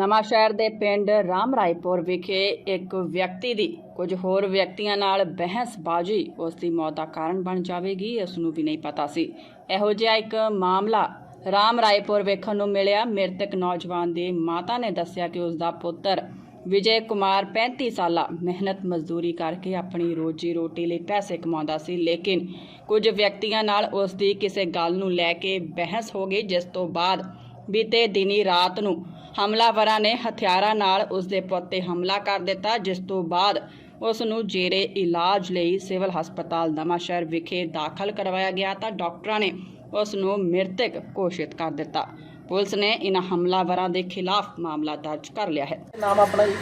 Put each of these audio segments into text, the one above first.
ਨਵਾਂ ਸ਼ਹਿਰ ਦੇ ਪਿੰਡ ਰਾਮ ਰਾਏਪੁਰ ਵਿਖੇ ਇੱਕ ਵਿਅਕਤੀ ਦੀ ਕੁਝ ਹੋਰ ਵਿਅਕਤੀਆਂ ਨਾਲ ਬਹਿਸਬਾਜ਼ੀ, ਉਸ ਦੀ ਮੌਤ ਦਾ ਕਾਰਨ ਬਣ ਜਾਵੇਗੀ, ਇਸ ਨੂੰ ਵੀ ਨਹੀਂ ਪਤਾ ਸੀ। ਇਹੋ ਜਿਹਾ ਇੱਕ ਮਾਮਲਾ ਰਾਮ ਰਾਏਪੁਰ ਵੇਖਣ ਨੂੰ ਮਿਲਿਆ। ਮ੍ਰਿਤਕ ਨੌਜਵਾਨ ਦੀ ਮਾਤਾ ਨੇ ਦੱਸਿਆ ਕਿ ਉਸ ਦਾ ਪੁੱਤਰ ਵਿਜੇ ਕੁਮਾਰ 35 ਸਾਲਾ ਮਿਹਨਤ ਮਜ਼ਦੂਰੀ ਕਰਕੇ ਆਪਣੀ ਰੋਜੀ ਰੋਟੀ ਲਈ ਪੈਸੇ ਕਮਾਉਂਦਾ ਸੀ, ਲੇਕਿਨ ਕੁਝ ਵਿਅਕਤੀਆਂ ਨਾਲ ਉਸ ਦੀ ਕਿਸੇ ਗੱਲ ਨੂੰ ਲੈ ਕੇ ਬਹਿਸ ਹੋ ਗਈ, ਜਿਸ ਤੋਂ ਬਾਅਦ ਬੀਤੇ ਦਿਨੀ ਰਾਤ ਨੂੰ ਹਮਲਾਵਰਾਂ ਨੇ ਹਥਿਆਰਾਂ ਨਾਲ ਉਸ ਦੇ ਪੁੱਤ ਤੇ ਹਮਲਾ ਕਰ ਦਿੱਤਾ ਜਿਸ ਤੋਂ ਬਾਅਦ ਉਸ ਨੂੰ ਜੇਰੇ ਇਲਾਜ ਲਈ ਸਿਵਲ ਹਸਪਤਾਲ ਨਵਾਂਸ਼ਹਿਰ ਵਿਖੇ ਦਾਖਲ ਕਰਵਾਇਆ ਗਿਆ ਤਾਂ ਡਾਕਟਰਾਂ ਨੇ ਉਸ ਨੂੰ ਮ੍ਰਿਤਕ ਘੋਸ਼ਿਤ ਕਰ ਦਿੱਤਾ। ਪੁਲਿਸ ਨੇ ਇਨ੍ਹਾਂ ਹਮਲਾਵਰਾਂ ਦੇ ਖਿਲਾਫ ਮਾਮਲਾ ਦਰਜ ਕਰ ਲਿਆ ਹੈ। ਨਾਮ ਆਪਣਾ ਜੀ?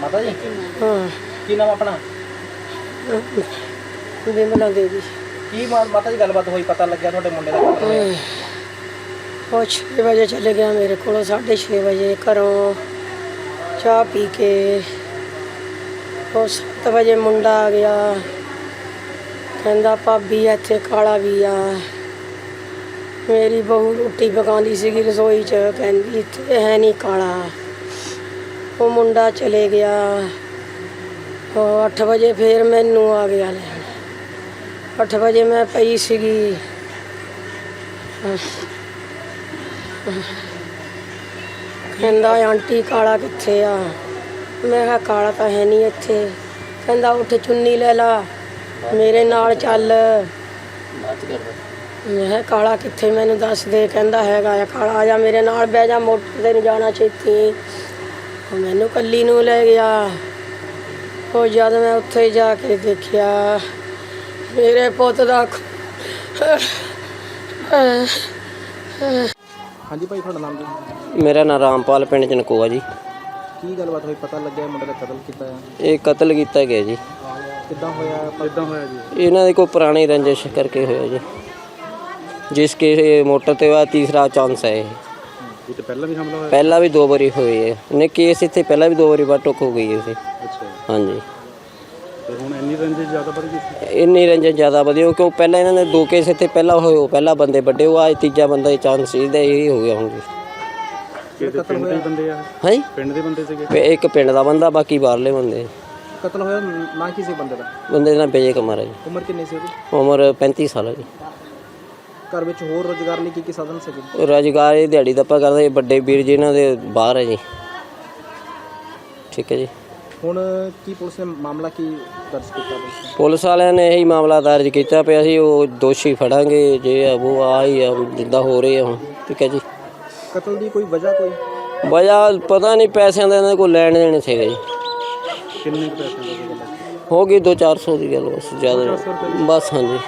ਮਾਤਾ ਜੀ? ਹਾਂ। ਕੀ ਨਾਮ ਆਪਣਾ? ਬਿਮਲਾ ਦੇਵੀ। ਕੀ ਮਾ- ਮਾਤਾ ਜੀ ਗੱਲਬਾਤ ਹੋਈ ਪਤਾ ਲੱਗਿਆ ਤੁਹਾਡੇ ਮੁੰਡੇ ਦਾ ਉਹ 6 ਵਜੇ ਚਲੇ ਗਿਆ ਮੇਰੇ ਕੋਲੋਂ 6:30 ਵਜੇ ਘਰੋਂ ਚਾਹ ਪੀ ਕੇ। ਉਹ 7 ਵਜੇ ਮੁੰਡਾ ਆ ਗਿਆ। ਕਹਿੰਦਾ, ਭਾਬੀ, ਇੱਥੇ ਕਾਲਾ ਵੀ ਆ। ਮੇਰੀ ਬਹੂ ਰੋਟੀ ਪਕਾਉਂਦੀ ਸੀਗੀ ਰਸੋਈ 'ਚ, ਕਹਿੰਦੀ, ਇੱਥੇ ਹੈ ਨਹੀਂ ਕਾਲਾ। ਉਹ ਮੁੰਡਾ ਚਲੇ ਗਿਆ। ਉਹ 8 ਵਜੇ ਫੇਰ ਮੈਨੂੰ ਆ ਗਿਆ ਲੈਣ। 8 ਵਜੇ ਮੈਂ ਪਈ ਸੀਗੀ। ਕਹਿੰਦਾ ਆਂਟੀ ਕਾਲਾ ਕਿੱਥੇ ਆ? ਮੈਂ ਕਿਹਾ ਕਾਲਾ ਤਾਂ ਹੈ ਨਹੀਂ ਇੱਥੇ। ਕਹਿੰਦਾ ਉੱਠ ਚੁੰਨੀ ਲੈ ਲਾ ਮੇਰੇ ਨਾਲ ਚੱਲ। ਮੈਂ ਕਿਹਾ ਕਾਲਾ ਕਿੱਥੇ? ਮੈਨੂੰ ਦੱਸ ਦੇ ਕਹਿੰਦਾ ਹੈਗਾ ਆ ਕਾਲਾ। ਆ ਜਾ ਮੇਰੇ ਨਾਲ ਬਹਿ ਜਾ ਮੋਟਰ ਤੇ ਨੂੰ ਜਾਣਾ ਛੇਤੀ। ਉਹ ਮੈਨੂੰ ਕੱਲੀ ਨੂੰ ਲੈ ਗਿਆ। ਉਹ ਜਦ ਮੈਂ ਉੱਥੇ ਜਾ ਕੇ ਦੇਖਿਆ ਮੇਰੇ ਪੁੱਤ ਦਾ ਹਾਂਜੀ ਭਾਈ ਤੁਹਾਡਾ ਨਾਮ ਜੀ ਮੇਰਾ ਨਾਮ ਰਾਮਪਾਲ ਪਿੰਡ ਚਨਕੋਆ ਜੀ। ਕੀ ਗੱਲਬਾਤ ਹੋਈ? ਪਤਾ ਲੱਗਿਆ ਮੁੰਡੇ ਦਾ ਕਤਲ ਕੀਤਾ ਇਹ ਕਤਲ ਕੀਤਾ ਗਿਆ ਜੀ। ਕਿੱਦਾਂ ਹੋਇਆ? ਕਿੱਦਾਂ ਹੋਇਆ ਜੀ? ਇਹਨਾਂ ਦੀ ਕੋਈ ਪੁਰਾਣੀ ਰੰਜਿਸ਼ ਕਰਕੇ ਹੋਇਆ ਜੀ। ਜਿਸ ਕੇ ਇਹ ਮੋਟਰ ਤੇ ਹੋਇਆ ਤੀਸਰਾ ਚਾਂਸ ਹੈ ਇਹ। ਇਹ ਤਾਂ ਪਹਿਲਾਂ ਵੀ ਹਮਲਾ ਹੋਇਆ? ਪਹਿਲਾਂ ਵੀ ਦੋ ਵਾਰੀ ਹੋਏ ਹੈ। ਨੇ ਕੇਸ ਇੱਥੇ ਪਹਿਲਾਂ ਵੀ ਦੋ ਵਾਰੀ ਬਾਰ ਟੁੱਕ ਹੋ ਗਈ ਹੈ ਸੀ ਅੱਛਾ। ਹਾਂਜੀ। ਤੇ ਹੁਣ ਇੰਨੀ ਰੰਜਿਸ਼ ਜ਼ਿਆਦਾ ਵੱਧ ਗਈ ਇੰਨੀ ਰੰਜਿਸ਼ ਜ਼ਿਆਦਾ ਵਧੀਆ ਕਿਉਂ ਪਹਿਲਾਂ ਇਹਨਾਂ ਨੇ ਦੋ ਕੇਸ ਇੱਥੇ ਪਹਿਲਾਂ ਹੋਏ ਉਹ ਪਹਿਲਾਂ ਬੰਦੇ ਵੱਡੇ ਉਹ ਆ ਤੀਜਾ ਬੰਦਾ ਇਹ ਚਾਂਸ ਇਹਦਾ ਇਹ ਹੋ ਗਿਆ ਹੁਣ ਜੀ। ਕਿ ਕਤਲ ਹੋਇਆ ਬੰਦੇ ਆ? ਹਾਂਜੀ ਪਿੰਡ ਦੇ ਬੰਦੇ ਸੀਗੇ? ਵੀ ਇੱਕ ਪਿੰਡ ਦਾ ਬੰਦਾ ਬਾਕੀ ਬਾਹਰਲੇ ਬੰਦੇ। ਕਤਲ ਹੋਇਆ ਨਾ ਕਿਸੇ ਬੰਦੇ ਦਾ? ਬੰਦੇ ਦਾ ਬੇਜੇ ਕਮਾਰਾ ਜੀ। ਉਮਰ ਕਿੰਨੀ ਸੀ ਉਹਦੀ? ਉਮਰ 35 ਸਾਲ ਹੈ ਜੀ। ਘਰ ਵਿੱਚ ਹੋਰ ਰੋਜ਼ਗਾਰ ਲਈ ਕੀ ਕੀ ਸਾਧਨ ਸੀਗੇ? ਰੁਜ਼ਗਾਰ ਇਹ ਦਿਹਾੜੀ ਦਾ ਆਪਾਂ ਕਰਦੇ ਵੱਡੇ ਵੀਰ ਜੀ ਇਹਨਾਂ ਦੇ ਬਾਹਰ ਹੈ ਜੀ। ਠੀਕ ਹੈ ਜੀ। ਹੁਣ ਕੀ ਪੁਲਿਸ ਨੇ ਮਾਮਲਾ ਕੀ ਦਰਜ ਕੀਤਾ ਪੁਲਿਸ ਨੇ? ਪੁਲਿਸ ਵਾਲਿਆਂ ਨੇ ਇਹੀ ਮਾਮਲਾ ਦਰਜ ਕੀਤਾ ਪਿਆ ਸੀ ਉਹ ਦੋਸ਼ੀ ਫੜਾਂਗੇ ਜੇ ਆ ਉਹ ਆ ਹੀ ਆ ਜਿੱਦਾਂ ਹੋ ਰਹੇ ਆ ਹੁਣ ਠੀਕ ਹੈ ਜੀ। ਕਤਲ ਦੀ ਕੋਈ ਵਜ੍ਹਾ ਕੋਈ? ਵਜ੍ਹਾ ਪਤਾ ਨਹੀਂ ਪੈਸਿਆਂ ਦਾ ਇਹਨਾਂ ਕੋਲ ਲੈਣ ਦੇਣ ਸੀਗਾ ਜੀ। ਕਿੰਨੇ ਪੈਸੇ ਹੋ ਗਈ 2-400 ਦੀ ਗੱਲ ਬਸ ਜ਼ਿਆਦਾ। ਨਹੀਂ। ਬਸ ਹਾਂਜੀ।